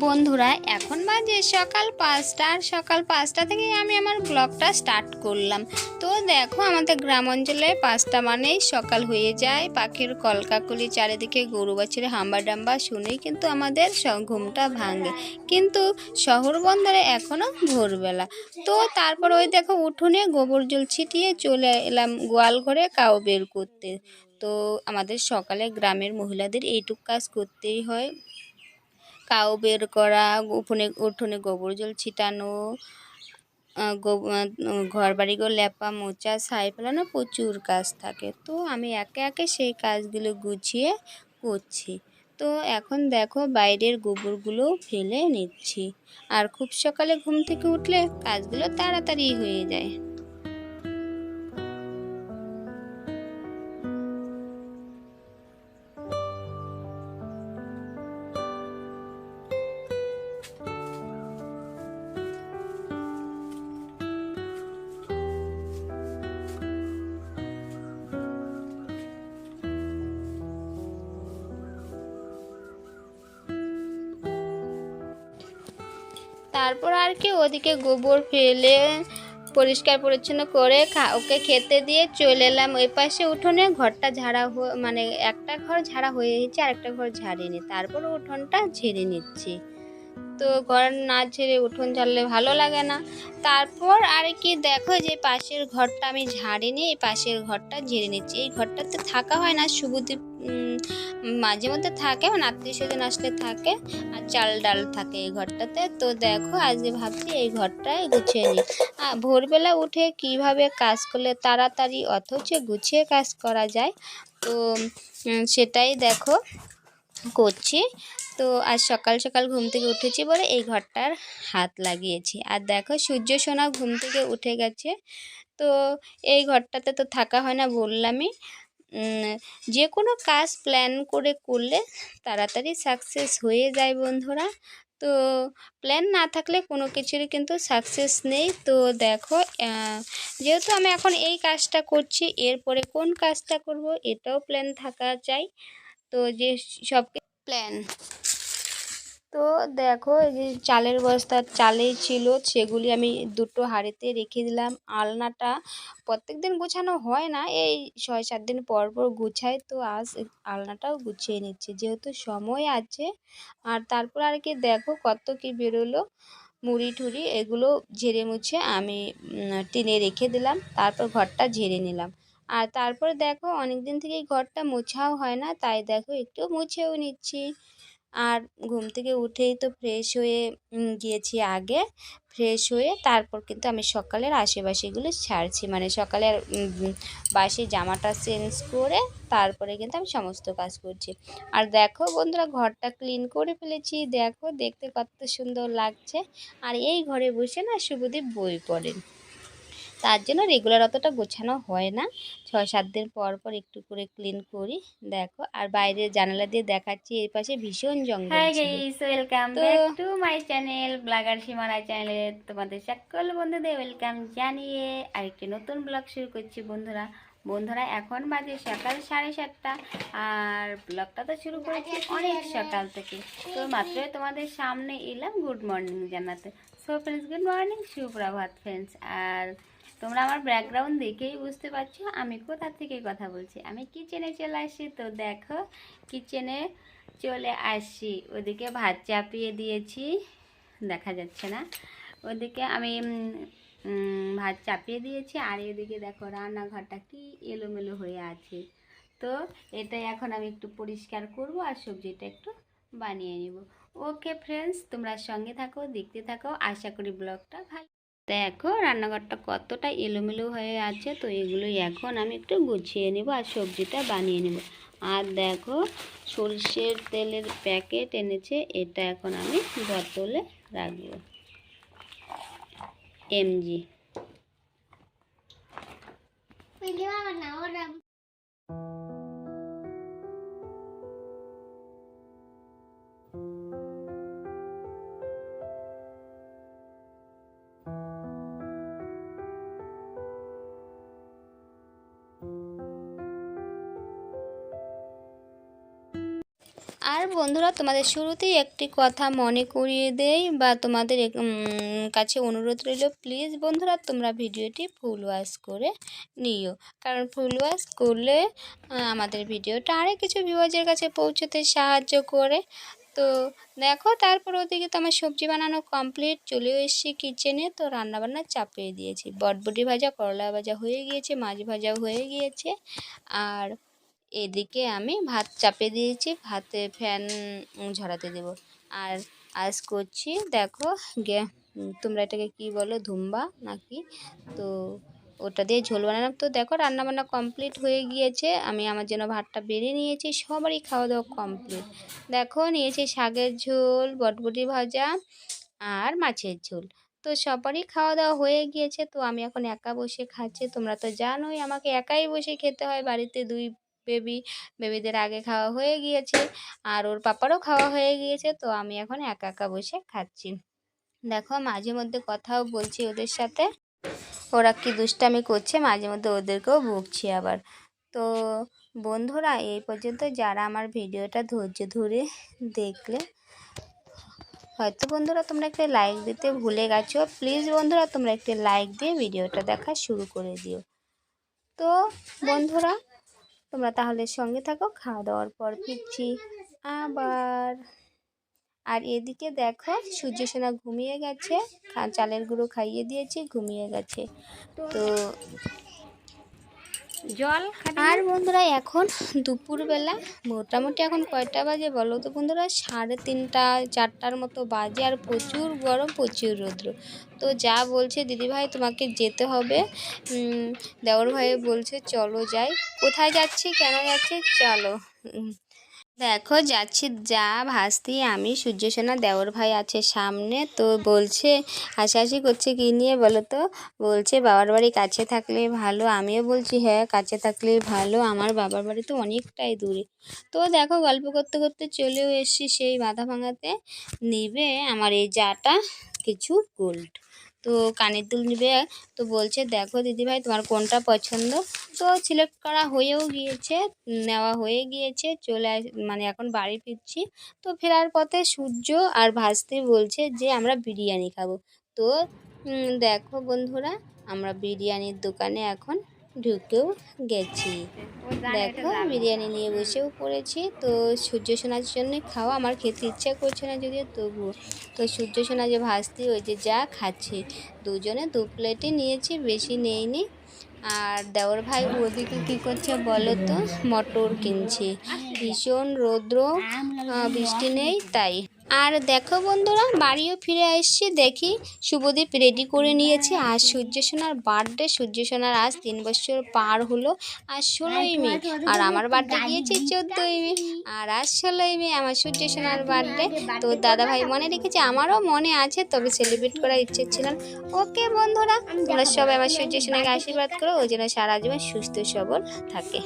বন্ধুরা, এখন বাজে সকাল পাঁচটা, আর সকাল পাঁচটা থেকে আমি আমার ব্লগটা স্টার্ট করলাম। তো দেখো, আমাদের গ্রাম অঞ্চলে পাঁচটা মানেই সকাল হয়ে যায়। পাখির কলকাকলি চারিদিকে গরু বাছুরে হাম্বা ডাম্বা শুনেই কিন্তু আমাদের ঘুমটা ভাঙে। কিন্তু শহর বন্দরে এখনও ভোরবেলা। তো তারপর ওই দেখো, উঠোনে গোবর জল ছিটিয়ে চলে এলাম গোয়াল ঘরে কাউ বের করতে। তো আমাদের সকালে গ্রামের মহিলাদের এইটুক কাজ করতেই হয়। কাউ বের করা, উঠোনে উঠোনে গোবর জল ছিটানো ঘর বাড়িগুলো লেপা মোচা ছাই ফেলানো প্রচুর কাজ থাকে। তো আমি একে একে সেই কাজগুলো গুছিয়ে করছি। তো এখন দেখো বাইরের গোবরগুলো ফেলে নিচ্ছি। আর খুব সকালে ঘুম থেকে উঠলে কাজগুলো তাড়াতাড়ি হয়ে যায়। তারপর আর কি ওদিকে গোবর ফেলে পরিষ্কার পরিচ্ছন্ন করে ওকে খেতে দিয়ে চলে এলাম। ওই পাশে উঠোনে ঘরটা ঝাড়া মানে একটা ঘর ঝাড়া হয়ে গেছে, আর একটা ঘর ঝাড়িনি। তারপর উঠোনটা ঝেড়ে নিচ্ছি। তো ঘর না ঝেড়ে উঠোন ঝাড়লে ভালো লাগে না। তারপর আর কি দেখো যে পাশের ঘরটা আমি ঝাড়িনি, এই পাশের ঘরটা ঝেড়ে নিচ্ছি। এই ঘরটাতে থাকা হয় না, শুভদীপ মাঝে মধ্যে থাকে মানে আত্মীয় স্বজন আসলে থাকে, আর চাল ডাল থাকে এই ঘরটাতে। তো দেখো আজকে ভাবছি এই ঘরটায় গুছিয়ে নিই। ভোরবেলা উঠে কীভাবে কাজ করলে তাড়াতাড়ি অথচ গুছিয়ে কাজ করা যায়, তো সেটাই দেখো করছি। তো আজ সকাল সকাল ঘুম থেকে উঠেছি বলে এই ঘরটার হাত লাগিয়েছি। আর দেখো, সূর্য সোনা ঘুম থেকে উঠে গেছে। তো এই ঘরটাতে তো থাকা হয় না বললামই। যে কোনো কাজ প্ল্যান করে করলে তাড়াতাড়ি সাকসেস হয়ে যায় বন্ধুরা। তো প্ল্যান না থাকলে কোনো কিছুরই কিন্তু সাকসেস নেই। তো দেখো যেহেতু আমি এখন এই কাজটা করছি, এরপরে কোন কাজটা করব এটাও প্ল্যান থাকা চাই তো যে সব প্ল্যান তো দেখো, এই যে চালের বস্তা, চালেই ছিল, সেগুলি আমি দুটো হাঁড়িতে রেখে দিলাম। আলনাটা প্রত্যেক দিন গোছানো হয় না, এই ছয় সাত দিন পর পর গুছাই, তো আজ আলনাটাও গুছিয়ে নিচ্ছি, যেহেতু সময় আছে। আর তারপর আর কি দেখো, কত কি বেরোলো, মুড়ি ঠুড়ি এগুলো ঝেড়ে মুছে আমি টিনে রেখে দিলাম, তারপর ঘরটা ঝেড়ে নিলাম। আর তারপর দেখো অনেক দিন থেকেই ঘরটা মোছাও হয় না, তাই দেখো একটু মুছেও নিচ্ছি। আর ঘুম থেকে উঠেই তো ফ্রেশ হয়ে গিয়েছি আগে। ফ্রেশ হয়ে তারপর কিন্তু আমি সকালের আশেপাশেগুলো ছাড়ছি। মানে সকালের বাসে জামাটা চেঞ্জ করে তারপরে কিন্তু আমি সমস্ত কাজ করছি। আর দেখো বন্ধুরা, ঘরটা ক্লিন করে ফেলেছি। দেখো দেখতে কত সুন্দর লাগছে। আর এই ঘরে বসে না শুভদীপ বই পড়েন তার জন্য রেগুলার অতটা গোছানো হয় না। ছয় সাত দিন পর পর একটু করে ক্লিন করি। দেখো আর বাইরের জানালা দিয়ে দেখাচ্ছি এর পাশে ভীষণ জঙ্গল hi guys welcome back to my channel blogger Simana চ্যানেলে তোমাদের সকল বন্ধুদের ওয়েলকাম জানিয়ে আরেকটি নতুন ব্লগ শুরু করছি বন্ধুরা। বন্ধুরা এখন বাজে সকাল সাড়ে সাতটা আর ব্লগটা তো শুরু করেছি অনেক সকাল থেকে। তো মাত্রই তোমাদের সামনে এলাম গুড মর্নিং জানাতে। সো ফ্রেন্ডস গুড মর্নিং সুপ্রভাত ফ্রেন্ডস আর তোমরা আমার ব্যাকগ্রাউন্ড দেখেই বুঝতে পারছ, আমি কোথা থেকে কথা বলছি? আমি কিচেনে চলে আসি, তো দেখো কিচেনে চলে আসি। ওদিকে ভাত চাপিয়ে দিয়েছি, দেখা যাচ্ছে না। ওদিকে আমি ভাত চাপিয়ে দিয়েছি, আর এদিকে দেখো রান্নাঘরটা কি এলোমেলো হয়ে আছে। তো এটাই এখন আমি একটু পরিষ্কার করব আর সবজিটা একটু বানিয়ে নিব। ওকে ফ্রেন্ডস তোমরা সঙ্গে থাকো, দেখতে থাকো, আশা করি ব্লগটা ভালো দেখো রান্নাঘরটা কতটা এলোমেলো হয়ে আছে, তো এগুলোই এখন আমি একটু গুছিয়ে নেব আর সবজিটা বানিয়ে নেব। আর দেখো সরষের তেলের প্যাকেট এনেছে, এটা এখন আমি বোতলে রাখব। এমজি। আর বন্ধুরা, তোমাদের শুরুতেই একটি কথা মনে করিয়ে দেই বা তোমাদের কাছে অনুরোধ রইল, প্লিজ বন্ধুরা, তোমরা ভিডিওটি ফুল ওয়াশ করে নিও। কারণ ফুল ওয়াশ করলে আমাদের ভিডিওটা আরও কিছু ভিউয়ার্সের কাছে পৌঁছতে সাহায্য করে। তো দেখো, তারপর ওদিকে তো আমার সবজি বানানো কমপ্লিট চলেও এসেছি কিচেনে তো রান্নাবান্না চাপিয়ে দিয়েছি। বটবটি ভাজা, করলা ভাজা হয়ে গিয়েছে, মাছ ভাজাও হয়ে গিয়েছে। আর এদিকে আমি ভাত চাপিয়ে দিয়েছি, ভাতে ফ্যান ঝরাতে দেব। আর আজ করছি, দেখো তোমরা এটাকে কি বলো, ধুম্বা নাকি? তো ওটা দিয়ে ঝোল বানালাম। তো দেখো, রান্নাবান্না কমপ্লিট হয়ে গিয়েছে। আমি আমার জন্য ভাতটা বেড়ে নিয়েছি, সবারই খাওয়া দাওয়া কমপ্লিট। দেখো, নিয়েছি শাকের ঝোল, বটবটি ভাজা আর মাছের ঝোল। তো সবারই খাওয়া দাওয়া হয়ে গিয়েছে। তো আমি এখন একা বসে খাচ্ছি। তোমরা তো জানোই, আমাকে একাই বসে খেতে হয় বাড়িতে দুই বেবি বেবিদের আগে খাওয়া হয়ে গিয়েছে আর ওর পাপারও খাওয়া হয়ে গিয়েছে, তো আমি এখন একা একা বসে খাচ্ছি। দেখো, মাঝে মধ্যে কথাও বলছি ওদের সাথে। ওরা কি দুষ্টামি করছে, মাঝে মধ্যে ওদেরকেও বকছি আবার। তো বন্ধুরা, এই পর্যন্ত যারা আমার ভিডিওটা ধৈর্য ধরে দেখলে, হয়তো বন্ধুরা তোমরা একটা লাইক দিতে ভুলে গেছো প্লিজ বন্ধুরা তোমরা একটি লাইক দিয়ে ভিডিওটা দেখা শুরু করে দিও। তো বন্ধুরা তোমরা তাহলে সঙ্গে থাকো খাওয়া দাওয়ার পর ফিরছি আবার। আর এদিকে দেখো সূর্য সেনা ঘুমিয়ে গেছে চালের গুঁড়ো খাইয়ে দিয়েছি, ঘুমিয়ে গেছে। তো জল আর বন্ধুরা, এখন দুপুরবেলা মোটামুটি এখন কয়টা বাজে বলো তো বন্ধুরা? সাড়ে তিনটা, চারটার মতো বাজে আর প্রচুর গরম, প্রচুর রৌদ্র। তো যা বলছে দিদিভাই, তোমাকে যেতে হবে। দেওর ভাই বলছে, চলো যাই। কোথায় যাচ্ছি? কেন যাচ্ছি? চলো। দেখো, যাচ্ছি যা ভাসতি। আমি সূর্যসেনা, দেওর ভাই আছে সামনে। তো বলছে, হাসাহাসি করছে কি নিয়ে বলো তো? বলছে, বাবার বাড়ি কাছে থাকলে ভালো। আমিও বলছি হ্যাঁ কাছে থাকলে ভালো। আমার বাবার বাড়ি তো অনেকটাই দূরে। তো দেখো, গল্প করতে করতে চলেও এসছি সেই বাঁধা ভাঙাতে নেবে আমার এই যাটা কিছু গোল্ড তো কানের দুল নিবে। তো বলছে, দেখো দিদিভাই, তোমার কোনটা পছন্দ? তো সিলেক্ট করা হয়েও গিয়েছে, নেওয়া হয়ে গিয়েছে, চলে মানে এখন বাড়ি ফিরছি। তো ফেরার পথে সূর্য আর ভাস্তি বলছে যে, আমরা বিরিয়ানি খাব। তো দেখো বন্ধুরা, আমরা বিরিয়ানির দোকানে এখন ঢুকেও গেছি। দেখো। বিরিয়ানি নিয়ে বসেও পড়েছি। তো সূর্য সোনার জন্য খাওয়া আমার খেতে ইচ্ছা করছে না যদিও তবুও। তো সূর্য সোনা যে ভাসতি ওই যে যা খাচ্ছে। দুজনে দু প্লেটই নিয়েছি বেশি নেইনি। আর দেওর ভাই ওদিকে কী করছে বলো তো? মটর কিনছে। ভীষণ রৌদ্র বৃষ্টি নেই তাই। আর দেখো বন্ধুরা, বাড়িও ফিরে আসছি। দেখি শুভদীপ রেডি করে নিয়েছে। আর সূর্য সোনার বার্থডে সূর্য সোনার আজ তিন বছর পার হলো। আর ষোলোই মে, আর আমার বার্থডে গিয়েছে চোদ্দোই মে। আর আজ ষোলোই মে, আমার সূর্য সোনার বার্থডে তো দাদা ভাই মনে রেখেছে, আমারও মনে আছে, তবে সেলিব্রেট করার ইচ্ছে ছিল। ওকে বন্ধুরা, তোমরা সবাই আমার সূর্য সোনাকে আশীর্বাদ করো। ওই জন্য সারা জীবন সুস্থ সবল থাকে।